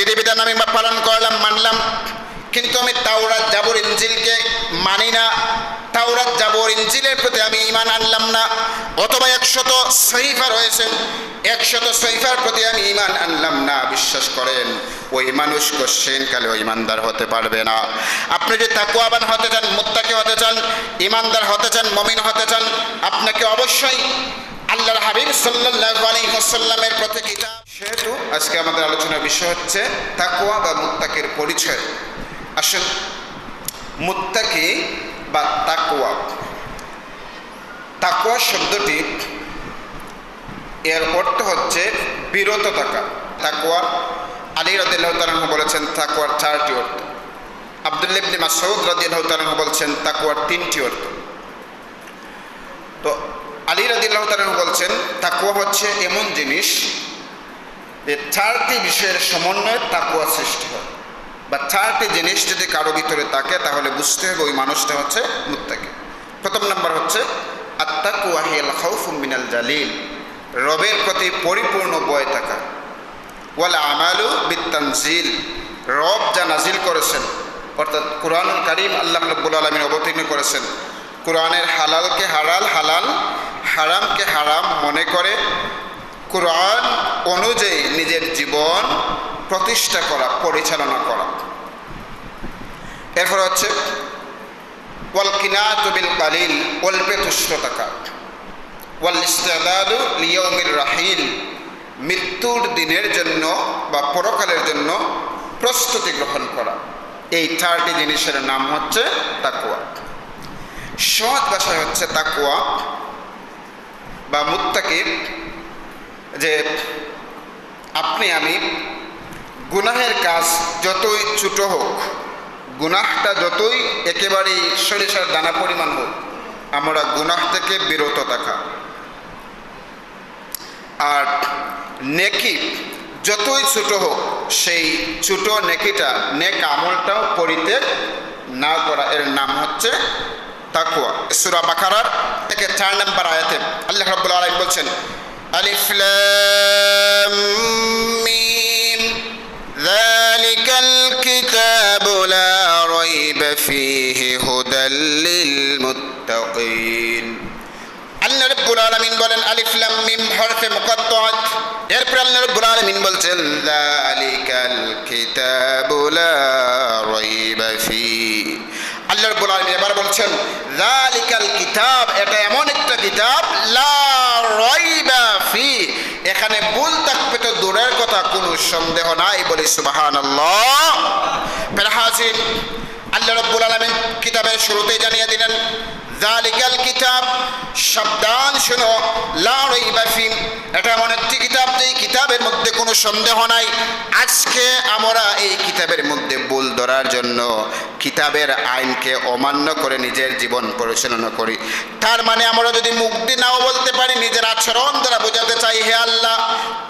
বিধিবিধান আমি পালন করলাম, মানলাম। কিন্তু আমি তাওরাত জাবর ইঞ্জিলকে মানি না। তাওরাত জাবর ইঞ্জিলের প্রতি আমি ইমান আনলাম না। অথবা একশত সহিফা রয়েছে। একশত সহিফার প্রতি আমি ইমান আনলাম না। বিশ্বাস করেন, ওই মানুষ কোশ্চেন কালে ওই ইমানদার হতে পারবে না। আপনি যদি তাকুয়াবান হতে চান, মুত্তাকি হতে চান ইমানদার হতে চান, মমিন হতে চান, আপনাকে অবশ্যই আল্লাহর হাবিব সাল্লাল্লাহু আলাইহি ওয়াসাল্লামের প্রতি কিতাব সেহেতু আজকে আমাদের আলোচনার বিষয় হচ্ছে তাকুয়া বা মুত্তাকের পরিচয়। আসুন, মুত্তাকি বা তাকুয়া তাকুয়া শব্দটি এর অর্থ হচ্ছে বিরত থাকা। তাকুয়া আলী রাদিল্লাহ তালাহ বলেছেন তাকুয়ার চারটি অর্থ। আবদুল্লিবনি মাসউদ রাদিল্লাহ তালাহ বলছেন তাকুয়ার তিনটি অর্থ। তো আলী রাদিল্লাহ বলছেন তাকুয়া হচ্ছে এমন জিনিস যে চারটি বিষয়ের সমন্বয়ে তাকুয়া সৃষ্টি হয়। বা চারটি জিনিস যদি কারও ভিতরে থাকে, তাহলে বুঝতে হবে ওই মানুষটা হচ্ছে মুত্তাকি। প্রথম নাম্বার হচ্ছে আত্মাকুয়াহিয়াল খাউফু মিনাল জালিল। রবের প্রতি পরিপূর্ণ বয় থাকা। ওয়াল আমালু বিত্তানজিল। রব যা নাজিল করেছেন, অর্থাৎ কোরআন কারিম আল্লাহ রব্বুল আলমিন অবতীর্ণ করেছেন, কোরআনের হালালকে হালাল হালাল হারামকে হারাম মনে করে কোরআন অনুযায়ী নিজের জীবন প্রতিষ্ঠা করা, পরিচালনা করা। এরপর হচ্ছে, ওয়াল কালিল অল্পে তুষ্ট থাকা ওয়াল রাহিল। মৃত্যুর দিনের জন্য বা পরকালের জন্য প্রস্তুতি গ্রহণ করা। এই চারটি জিনিসের নাম হচ্ছে তাকুয়া সহজ ভাষায় হচ্ছে তাকুয়া বা মুত্তাকির যে আপনি, আমি গুনাহের কাজ যতই ছোট হোক, গুনাহটা যতই একেবারেই সরিষার দানা পরিমাণ হোক, আমরা গুনাহ থেকে বিরত থাকা। আর নেকি যতই ছোট হোক, সেই ছোট নেকিটা, নেক আমলটাও পরিত্যাগ না করা, এর নাম হচ্ছে তাকুয়া সুরা বাকারার থেকে চার নম্বর আয়াতে আল্লাহ রাব্বুল আলামিন বলছেন আলিফ লাম মিম ذلك الكتاب لا ريب فيه هدى للمتقين আল্লাহ রাব্বুল আলামিন বলেন আলিফ লাম মিম হরফে মুকাত্তাত এরপর আল্লাহ রাব্বুল আলামিন বলছেন যালিকাল কিতাবু লা রাইবা ফি আল্লাহ রাব্বুল আলামিন এবার বলছেন যালিকাল কিতাব এটা এমন একটা কিতাব লা রাইবা ফি এখানে ভুল থাকবে তো দূরের কথা কোনো সন্দেহ নাই বলি সুবাহান আল্লাহ আল্লাহ রব্বুল আলামিন কিতাবের শুরুতেই জানিয়ে দিলেন জালিকাল কিতাব, সাবধান শোনো, লা রাইবা ফি এটা এমন একটি কিতাব যে এই কিতাবের মধ্যে কোনো সন্দেহ নাই। আজকে আমরা এই কিতাবের মধ্যে ভুল ধরার জন্য কিতাবের আইনকে অমান্য করে নিজের জীবন পরিচালনা করি। তার মানে আমরা যদি মুক্তি নাও বলতে পারি, নিজের আচরণ দ্বারা বোঝাতে চাই, হে আল্লাহ,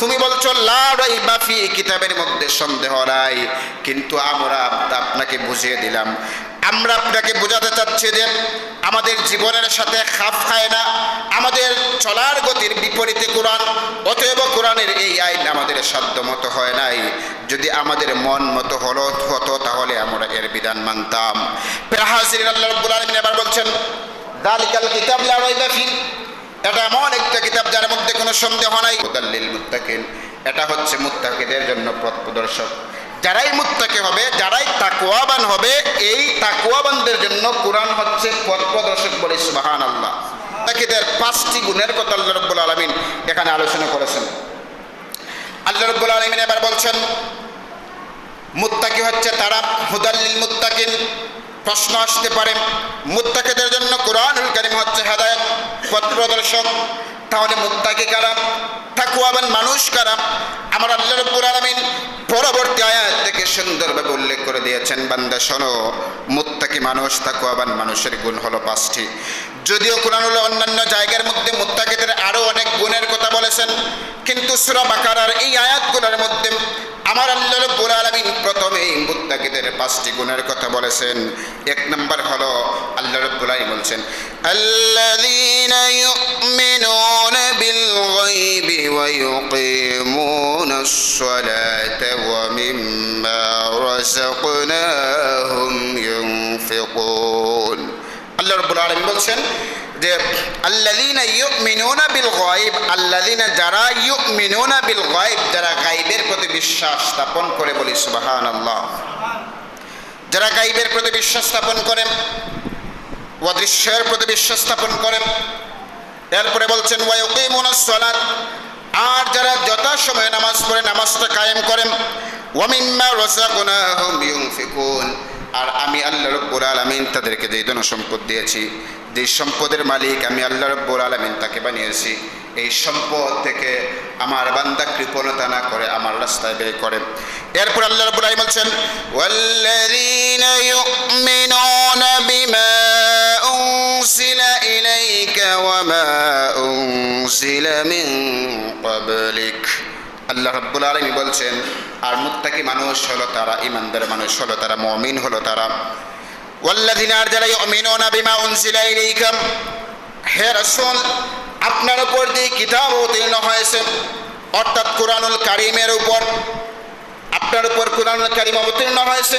তুমি বলছো, লা রাইবা ফি কিতাবের মধ্যে সন্দেহ নাই। কিন্তু আমরা আপনাকে বুঝিয়ে দিলাম আমরা আপনাকে বোঝাতে চাচ্ছি যে আমাদের জীবনের সাথে খাপ খায় না। আমাদের চলার গতির বিপরীতে কোরআন, অতএব কোরআনের এই আইন আমাদের সাধ্য মতো হয় নাই। যদি আমাদের মন মতো হলো, হতো তাহলে আমরা এর বিধান মানতাম। এবার বলছেন কিতাব এটা এমন একটা কিতাব যার মধ্যে কোনো সন্দেহ নাই। এটা হচ্ছে মুত্তাকিদের জন্য পথ প্রদর্শক। যারাই মুত্তাকি হবে, যারাই তাকুয়াবান হবে, এই তাকুয়াবানদের জন্য কোরআন হচ্ছে পথ প্রদর্শক বলে সুবাহান আল্লাহ মুত্তাকিদের পাঁচটি গুণের কথা আল্লাহ রব্বুল আলমিন এখানে আলোচনা করেছেন। আল্লাহ রব্বুল আলমিন এবার বলছেন, মুত্তাকি হচ্ছে তারা হুদাল্লিল মুত্তাকিন। প্রশ্ন আসতে পারে, মুত্তাকিদের জন্য কোরআনুল কারিম হচ্ছে হেদায়ত। পথ প্রদর্শক, তাহলে মুত্তাকি কারা তাকুয়াবান মানুষ কারা আমার আল্লাহ রব্বুল আলামিন পরবর্তী আয়াত থেকে সুন্দরভাবে উল্লেখ করে দিয়েছেন, বান্দা শোনো, মুত্তাকি মানুষ, তাকুয়াবান মানুষের গুণ হলো পাঁচটি। যদিও কোরআনুল অন্যান্য জায়গার মধ্যে মুত্তাকিদের আরও অনেক গুণের কথা বলেছেন কিন্তু সুরা বাকারার এই আয়াতগুলোর মধ্যে আমার আল্লাহ রব্বুল আলামিন প্রথমে মুত্তাকিদের পাঁচটি গুণের কথা বলেছেন। এক নম্বর হলো আল্লাহ রব্বুল আলামিন বলছেন الذين يؤمنون بالغيب ويقيمون الصلاة ومما رزقناهم ينفقون আল্লাহ রব্বুল আলামিন বলছেন যে এরপরে বলছেন আর যারা যথাসময়ে নামাজ পড়ে, নামাজটা কায়েম করেন আর আমি আল্লাহ রব্বুল তাদেরকে যেই ধন সম্পদ দিয়েছি যে সম্পদের মালিক আমি আল্লাহ রব্বুল আলামিন তাকে বানিয়েছি, এই সম্পদ থেকে আমার বান্দা কৃপণতা না করে আমার রাস্তায় ব্যয় করে। এরপর আল্লাহ রব্বুল আলামিন বলছেন, ওয়াল্লাযীনা ইউমিনুনা বিমা উনজিলা ইলাইকা ওয়া মা উনজিলা মিন আল্লাহ রাব্বুল আলামিন বলছেন, আর মুত্তাকি মানুষ হলো তারা, ইমানদার মানুষ হলো তারা, মমিন হলো তারা। ওয়াল্লাযিনা আর যারা ইউমিনুনা বিমা ইলাইকা হে রাসূল, আপনার উপর যে কিতাব অবতীর্ণ হয়েছে, অর্থাৎ কোরআনুল কারিমের উপর, আপনার উপর কোরআনুল কারিম অবতীর্ণ হয়েছে,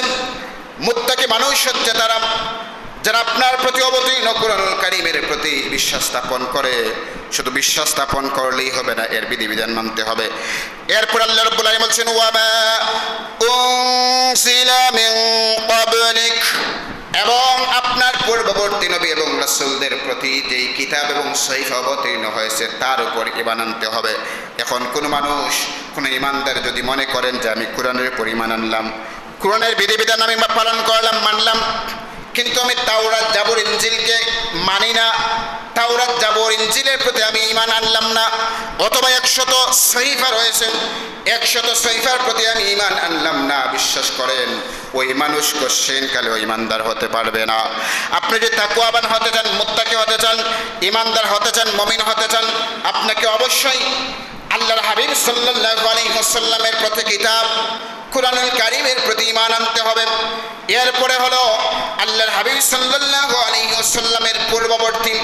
মুত্তাকি মানুষ হচ্ছে তারা, যারা আপনার প্রতি অবতীর্ণ কোরআনুল কারিমের প্রতি বিশ্বাস স্থাপন করে। শুধু বিশ্বাস স্থাপন করলেই হবে না, এর বিধিবিধান মানতে হবে। এরপর আল্লাহ রাব্বুল বলছেন ওয়ামা উনসিলা মিন ক্বাবলিক। এবং আপনার পূর্ববর্তী নবী এবং রাসূলদের প্রতি যেই কিতাব এবং সহিফ অবতীর্ণ হয়েছে, তার উপর ইমান আনতে হবে। এখন কোন মানুষ, কোন ইমানদার যদি মনে করেন যে আমি কোরআনের উপর ইমান আনলাম, কোরআনের বিধিবিধান আমি পালন করলাম, মানলাম, কিন্তু আমি তাওরাত জাবর ইঞ্জিলকে মানি না, তাওরাত জাবর ইঞ্জিলের প্রতি আমি ইমান আনলাম না অথবা একশত সহিফা রয়েছে। একশত সহিফার প্রতি আমি ইমান আনলাম না, বিশ্বাস করেন। ওই মানুষ কোশ্চেন কালে ওই ইমানদার হতে পারবে না। আপনি যদি তাকুয়াবান হতে চান, মুত্তাকে হতে চান ইমানদার হতে চান, মমিন হতে চান, আপনাকে অবশ্যই আল্লাহর হাবিব সাল্লাহ আলী হাসাল্লামের প্রতি কিতাব কোরআনুল কারিমের প্রতি ইমান আনতে হবে। এরপরে হলো আল্লাহর হাবিব সাল্লাল্লাহু আলাইহি ওয়াসাল্লামের পূর্ববর্তী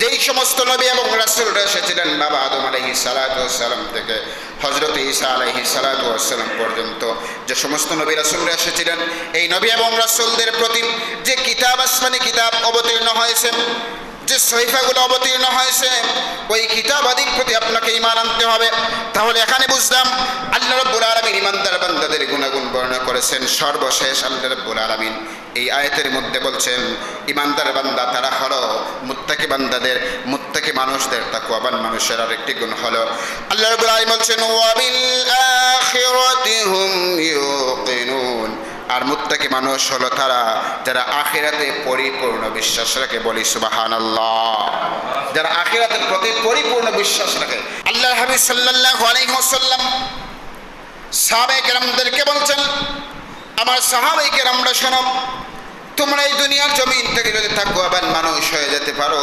যেই সমস্ত নবী এবং রাসূলরা এসেছিলেন বাবা আদম আলাইহিস সালাতু ওয়াসসালাম থেকে, হযরত ঈসা আলাইহিস সালাতু ওয়াসসালাম পর্যন্ত যে সমস্ত নবী রাসূলরা এসেছিলেন, এই নবী এবং রাসূলদের প্রতি যে কিতাব আসমানি কিতাব অবতীর্ণ হয়েছে, যে সহিফাগুলো অবতীর্ণ হয়েছে, ওই কিতাবাদির প্রতি আপনাকে ইমান আনতে হবে। তাহলে এখানে বুঝলাম আল্লাহ রব্বুল আলমিন ইমানদার বান্দাদের গুণাগুণ বর্ণনা করেছেন। সর্বশেষ আল্লাহ রব্বুল আলমিন এই আয়াতের মধ্যে বলছেন ইমানদার বান্দা তারা হলো মুত্তাকি বান্দাদের, মুত্তাকি মানুষদের তাকুয়াবান মানুষের আরেকটি গুণ হলো। আল্লাহ রব্বুল আলমিন বলছেন ওয়াবিল আখিরাতি হুম ইউকিনুন আর মুত্তাকি মানুষ হলো তারা, যারা আখিরাতে পরিপূর্ণ বিশ্বাস রাখে, বলি সুবাহান যারা আখিরাতের প্রতি পরিপূর্ণ বিশ্বাস রাখে। আল্লাহ হাবিব সাল্লাল্লাহু আলাইহি ওয়াসাল্লাম সাহাবে কেরামদেরকে বলছেন, আমার সাহাবে কেরামরা শোনো, তোমরা এই দুনিয়ার জমিন থেকে যদি তাকুয়াবান মানুষ হয়ে যেতে পারো,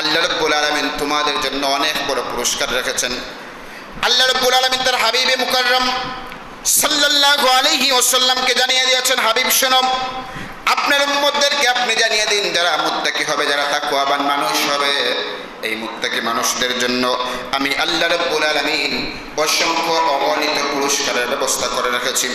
আল্লাহ রব্বুল আলমিন তোমাদের জন্য অনেক বড় পুরস্কার রেখেছেন। আল্লাহ রব্বুল আলামিন তার হাবিবে মুকাররম সাল্লাল্লাহু আলহি ওসাল্লামকে জানিয়ে দিয়েছেন, হাবিব সোনম আপনার উম্মতদেরকে আপনি জানিয়ে দিন যারা মুত্তাকি হবে, যারা তাকওয়াবান মানুষ হবে। এই মুত্তাকি মানুষদের জন্য আমি আল্লাহ রব্বুল আলমিন অসংখ্য অগণিত পুরস্কারের ব্যবস্থা করে রেখেছি।